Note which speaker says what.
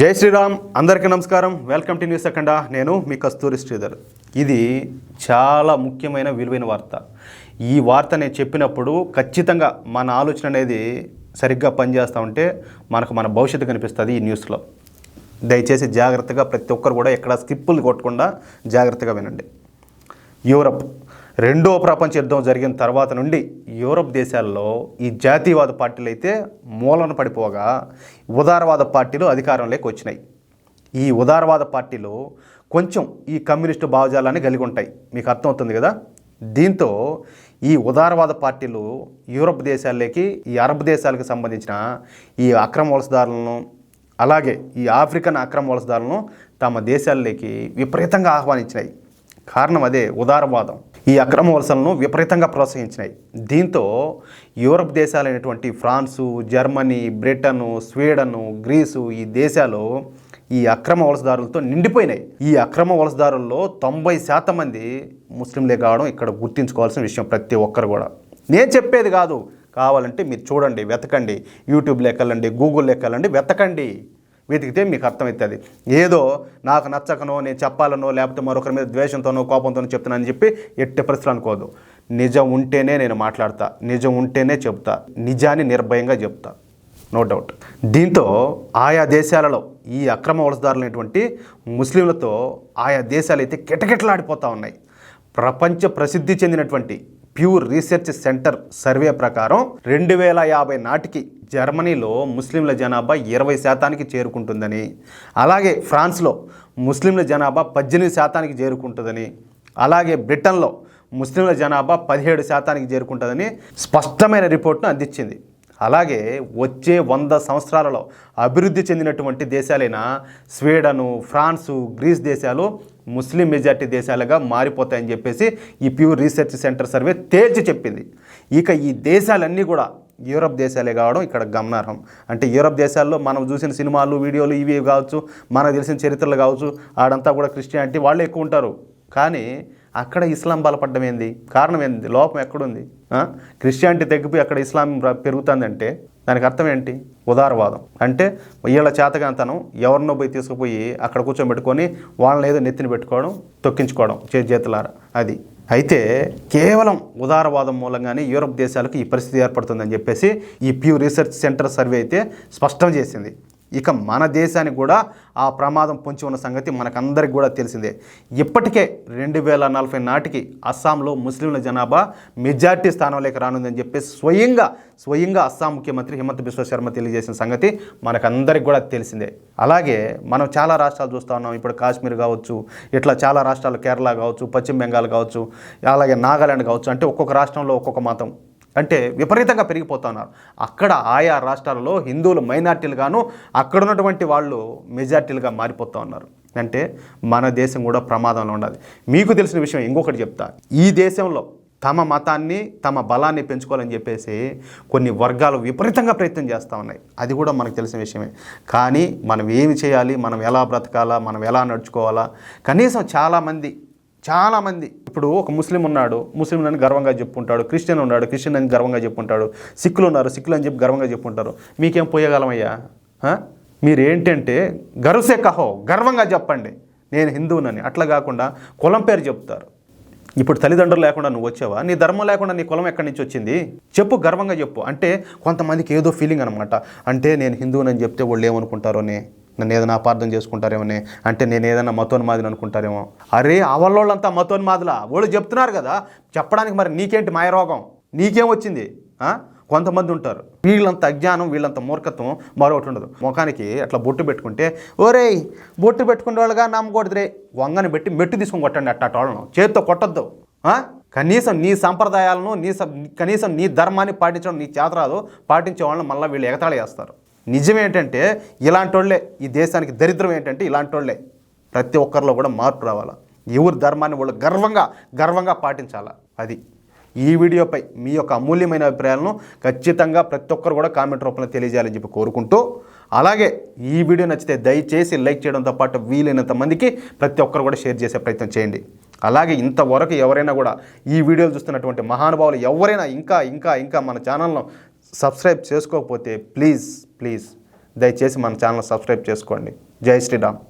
Speaker 1: జై శ్రీరామ్ అందరికీ నమస్కారం. Welcome to news Akhanda. నేను మీ కస్తూరి శ్రీధర్. ఇది చాలా ముఖ్యమైన విలువైన వార్త. ఈ వార్త నేను చెప్పినప్పుడు ఖచ్చితంగా మన ఆలోచన అనేది సరిగ్గా పనిచేస్తూ ఉంటే మనకు మన భవిష్యత్తు కనిపిస్తుంది ఈ న్యూస్లో. దయచేసి జాగ్రత్తగా ప్రతి ఒక్కరు కూడా ఎక్కడ స్కిప్పులు కొట్టకుండా జాగ్రత్తగా వినండి. యూరప్. రెండో ప్రపంచ యుద్ధం జరిగిన తర్వాత నుండి యూరప్ దేశాల్లో ఈ జాతీయవాద పార్టీలు అయితే మూలన పడిపోగా ఉదారవాద పార్టీలు అధికారంలోకి వచ్చినాయి. ఈ ఉదారవాద పార్టీలు కొంచెం ఈ కమ్యూనిస్టు భావజాలాన్ని కలిగి ఉంటాయి. మీకు అర్థమవుతుంది కదా? దీంతో ఈ ఉదారవాద పార్టీలు యూరప్ దేశాల్లోకి ఈ అరబ్ దేశాలకు సంబంధించిన ఈ అక్రమ వలసదారులను అలాగే ఈ ఆఫ్రికన్ అక్రమ వలసదారులను తమ దేశాల్లోకి విపరీతంగా ఆహ్వానించినాయి. కారణం అదే ఉదారవాదం. ఈ అక్రమ వలసలను విపరీతంగా ప్రోత్సహించినాయి. దీంతో Europe దేశాలైనటువంటి France Germany Britain Sweden Greece ఈ దేశాలు ఈ అక్రమ వలసదారులతో నిండిపోయినాయి. ఈ అక్రమ వలసదారుల్లో తొంభై శాతం మంది ముస్లింలే కావడం ఇక్కడ గుర్తించుకోవాల్సిన విషయం ప్రతి ఒక్కరు కూడా. నేను చెప్పేది కాదు. కావాలంటే మీరు చూడండి వెతకండి. యూట్యూబ్లో ఎక్కలండి గూగుల్లో ఎక్కలండి వెతకండి. వెతికితే మీకు అర్థమవుతుంది. ఏదో నాకు నచ్చకనో నేను చెప్పాలనో లేకపోతే మరొకరి మీద ద్వేషంతోనో కోపంతోనో చెప్తున్నానని చెప్పి ఎట్టి పరిస్థితులు అనుకోదు నిజం ఉంటేనే నేను మాట్లాడతా నిజం ఉంటేనే చెప్తా నిజాన్ని నిర్భయంగా చెప్తా. నో డౌట్ దీంతో ఆయా దేశాలలో ఈ అక్రమ వలసదారులైనటువంటి ముస్లింలతో ఆయా దేశాలు అయితే కిటకిటలాడిపోతూ ఉన్నాయి. ప్రపంచ ప్రసిద్ధి చెందినటువంటి ప్యూర్ రీసెర్చ్ సెంటర్ సర్వే ప్రకారం రెండు వేల యాభై నాటికి జర్మనీలో ముస్లింల జనాభా ఇరవై శాతానికి చేరుకుంటుందని అలాగే ఫ్రాన్స్లో ముస్లింల జనాభా పద్దెనిమిది శాతానికి చేరుకుంటుందని అలాగే బ్రిటన్లో ముస్లింల జనాభా పదిహేడు శాతానికి చేరుకుంటుందని స్పష్టమైన రిపోర్ట్ను అందించింది. అలాగే వచ్చే వంద సంవత్సరాలలో అభివృద్ధి చెందినటువంటి దేశాలైన స్వీడను ఫ్రాన్సు గ్రీస్ దేశాలు ముస్లిం మెజార్టీ దేశాలుగా మారిపోతాయని చెప్పేసి ఈ ప్యూర్ రీసెర్చ్ సెంటర్ సర్వే తేల్చి చెప్పింది. ఇక ఈ దేశాలన్నీ కూడా యూరప్ దేశాలే కావడం ఇక్కడ గమనార్హం. అంటే యూరప్ దేశాల్లో మనం చూసిన సినిమాలు వీడియోలు ఇవి కావచ్చు మనకు తెలిసిన చరిత్రలు కావచ్చు ఆడంతా కూడా క్రిస్టియానిటీ వాళ్ళు ఎక్కువ ఉంటారు. కానీ అక్కడ ఇస్లాం బలపడ్డం ఏంది? కారణం ఏంది? లోపం ఎక్కడుంది? క్రిస్టియానిటీ తగ్గిపోయి అక్కడ ఇస్లాం పెరుగుతుందంటే దానికి అర్థం ఏంటి? ఉదారవాదం. అంటే వీళ్ళ చేతగాంతనం ఎవరినో పోయి తీసుకుపోయి అక్కడ కూర్చోబెట్టుకొని వాళ్ళని ఏదో నెత్తిన పెట్టుకోవడం తొక్కించుకోవడం చే చేతులారా. అది. అయితే కేవలం ఉదారవాదం మూలంగానే యూరప్ దేశాలకు ఈ పరిస్థితి ఏర్పడుతుందని చెప్పేసి ఈ ప్యూ రీసెర్చ్ సెంటర్ సర్వే అయితే స్పష్టం చేసింది. ఇక మన దేశానికి కూడా ఆ ప్రమాదం పొంచి ఉన్న సంగతి మనకందరికి కూడా తెలిసిందే. ఇప్పటికే రెండు వేల నలభై నాటికి అస్సాంలో ముస్లింల జనాభా మెజార్టీ స్థానంలోకి రానుందని చెప్పి స్వయంగా స్వయంగా అస్సాం ముఖ్యమంత్రి హిమంత్ బిశ్వ శర్మ తెలియజేసిన సంగతి మనకందరికి కూడా తెలిసిందే. అలాగే మనం చాలా రాష్ట్రాలు చూస్తూ ఉన్నాం. ఇప్పుడు కాశ్మీర్ కావచ్చు ఇట్లా చాలా రాష్ట్రాలు కేరళ కావచ్చు పశ్చిమ బెంగాల్ కావచ్చు అలాగే నాగాలాండ్ కావచ్చు. అంటే ఒక్కొక్క రాష్ట్రంలో ఒక్కొక్క మతం. అంటే విపరీతంగా పెరిగిపోతున్నారు. అక్కడ ఆయా రాష్ట్రాలలో హిందువులు మైనార్టీలుగాను అక్కడ ఉన్నటువంటి వాళ్ళు మెజార్టీలుగా మారిపోతూ ఉన్నారు. అంటే మన దేశం కూడా ప్రమాదంలో ఉండాలి మీకు తెలిసిన విషయం ఇంకొకటి చెప్తా. ఈ దేశంలో తమ మతాన్ని తమ బలాన్ని పెంచుకోవాలని చెప్పేసి కొన్ని వర్గాలు విపరీతంగా ప్రయత్నం చేస్తూ ఉన్నాయి. అది కూడా మనకు తెలిసిన విషయమే. కానీ మనం ఏమి చేయాలి? మనం ఎలా బ్రతకాలా? మనం ఎలా నడుచుకోవాలా? కనీసం చాలామంది చాలామంది ఇప్పుడు ఒక ముస్లిం ఉన్నాడు ముస్లిం అని గర్వంగా చెప్పుకుంటాడు క్రిస్టియన్ ఉన్నాడు క్రిస్టియన్ అని గర్వంగా చెప్పుకుంటాడు సిక్కులు ఉన్నారు సిక్కులు అని చెప్పి గర్వంగా చెప్పుకుంటారు మీకేం పోయగలమయ్యా? మీరేంటంటే గరుసే గర్వసే కహో గర్వంగా చెప్పండి నేను హిందువునని. అట్లా కాకుండా కులం పేరు చెప్తారు. ఇప్పుడు తల్లిదండ్రులు లేకుండా నువ్వు వచ్చావా? నీ ధర్మం లేకుండా నీ కులం ఎక్కడి నుంచి వచ్చింది? చెప్పు గర్వంగా చెప్పు. అంటే కొంతమందికి ఏదో ఫీలింగ్ అనమాట అంటే నేను హిందువునని చెప్తే వాళ్ళు ఏమనుకుంటారోనే నన్ను ఏదైనా అపార్థం చేసుకుంటారేమని అంటే నేను ఏదైనా మతోన్మాదిని అనుకుంటారేమో. అరే అవలోళ్ళంతా మతోన్మాదులా? వాళ్ళు చెప్తున్నారు కదా చెప్పడానికి మరి నీకేంటి మాయరోగం నీకేం వచ్చింది? కొంతమంది ఉంటారు. వీళ్ళంత అజ్ఞానం వీళ్ళంత మూర్ఖత్వం మరొకటి ఉండదు. ముఖానికి అట్లా బొట్టు పెట్టుకుంటే ఓరేయ్ బొట్టు పెట్టుకునే వాళ్ళగా నమ్మకూడదురే. వంగని పెట్టి మెట్టు తీసుకొని కొట్టండి అట్ట వాళ్ళను చేత్తో కొట్టద్దు. కనీసం నీ సంప్రదాయాలను నీ కనీసం నీ ధర్మాన్ని పాటించడం నీ చేతరాదు పాటించే వాళ్ళని మళ్ళీ వీళ్ళు ఎగతాళి చేస్తారు. నిజం ఏంటంటే ఇలాంటి వాళ్ళే ఈ దేశానికి దరిద్రం ఏంటంటే ఇలాంటి వాళ్ళే ప్రతి ఒక్కరిలో కూడా మార్పు రావాలా? ఎవరి ధర్మాన్ని వాళ్ళు గర్వంగా గర్వంగా పాటించాలా? అది. ఈ వీడియోపై మీ యొక్క అమూల్యమైన అభిప్రాయాలను ఖచ్చితంగా ప్రతి ఒక్కరు కూడా కామెంట్ రూపంలో తెలియజేయాలని చెప్పి కోరుకుంటూ అలాగే ఈ వీడియో నచ్చితే దయచేసి లైక్ చేయడంతో పాటు వీలైనంత మందికి ప్రతి ఒక్కరు కూడా షేర్ చేసే ప్రయత్నం చేయండి. అలాగే ఇంతవరకు ఎవరైనా కూడా ఈ వీడియోలు చూస్తున్నటువంటి మహానుభావులు ఎవరైనా ఇంకా ఇంకా ఇంకా మన ఛానల్ను సబ్స్క్రైబ్ చేసుకోకపోతే ప్లీజ్ ప్లీజ్ దయచేసి మన ఛానల్ సబ్స్క్రైబ్ చేసుకోండి. జై శ్రీరామ్.